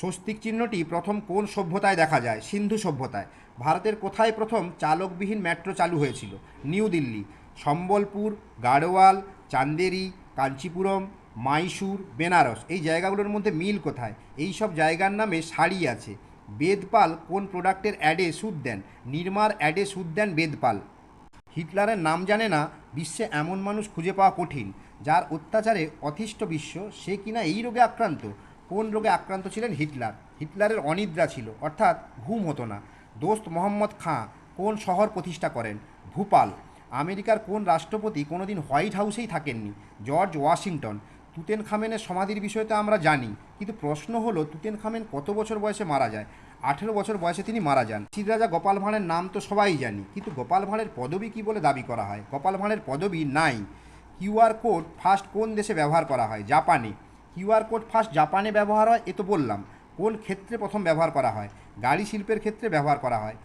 স্বস্তিক চিহ্নটি প্রথম কোন সভ্যতায় দেখা যায়? সিন্ধু সভ্যতায়। ভারতের কোথায় প্রথম চালকবিহীন মেট্রো চালু হয়েছিল? নিউ দিল্লি, সম্বলপুর, গাড়োয়াল, চান্দেরি, কাঞ্চিপুরম, মাইসুর, বেনারস। এই জায়গাগুলোর মধ্যে মিল কোথায়? এই সব জায়গার নামে শাড়ি আছে। বেদপাল কোন প্রোডাক্টের অ্যাডে সুদ দেন? নির্মার অ্যাডে সুদ দেন বেদপাল। হিটলারের নাম জানে না, বিশ্বে এমন মানুষ খুঁজে পাওয়া কঠিন, যার অত্যাচারে অতিষ্ঠ বিশ্ব, সে কিনা এই রোগে আক্রান্ত? কোন রোগে আক্রান্ত ছিলেন হিটলার? হিটলারের অনিদ্রা ছিল, অর্থাৎ ঘুম হতো না। দোস্ত মোহাম্মদ খাঁ কোন শহর প্রতিষ্ঠা করেন? ভূপাল। আমেরিকার কোন রাষ্ট্রপতি কোনোদিন হোয়াইট হাউসেই থাকেননি? George Washington. তুতেন খামেনের সমাধির বিষয়ে তো আমরা জানি, কিন্তু প্রশ্ন হলো তুতেন খামেন কত বছর বয়সে মারা যায়? আঠেরো বছর বয়সে তিনি মারা যান। সিদ রাজা গোপাল ভাঁড়ের নাম তো সবাই জানি, কিন্তু গোপাল ভাঁড়ের পদবি কী বলে দাবি করা হয়? গোপাল ভাঁড়ের পদবি নাই। কিউআর কোড ফার্স্ট কোন দেশে ব্যবহার করা হয়? জাপানে। কিউআর কোড ফার্স্ট জাপানে ব্যবহার হয়, এ তো বললাম। কোন ক্ষেত্রে প্রথম ব্যবহার করা হয়? গাড়ি শিল্পের ক্ষেত্রে ব্যবহার করা হয়।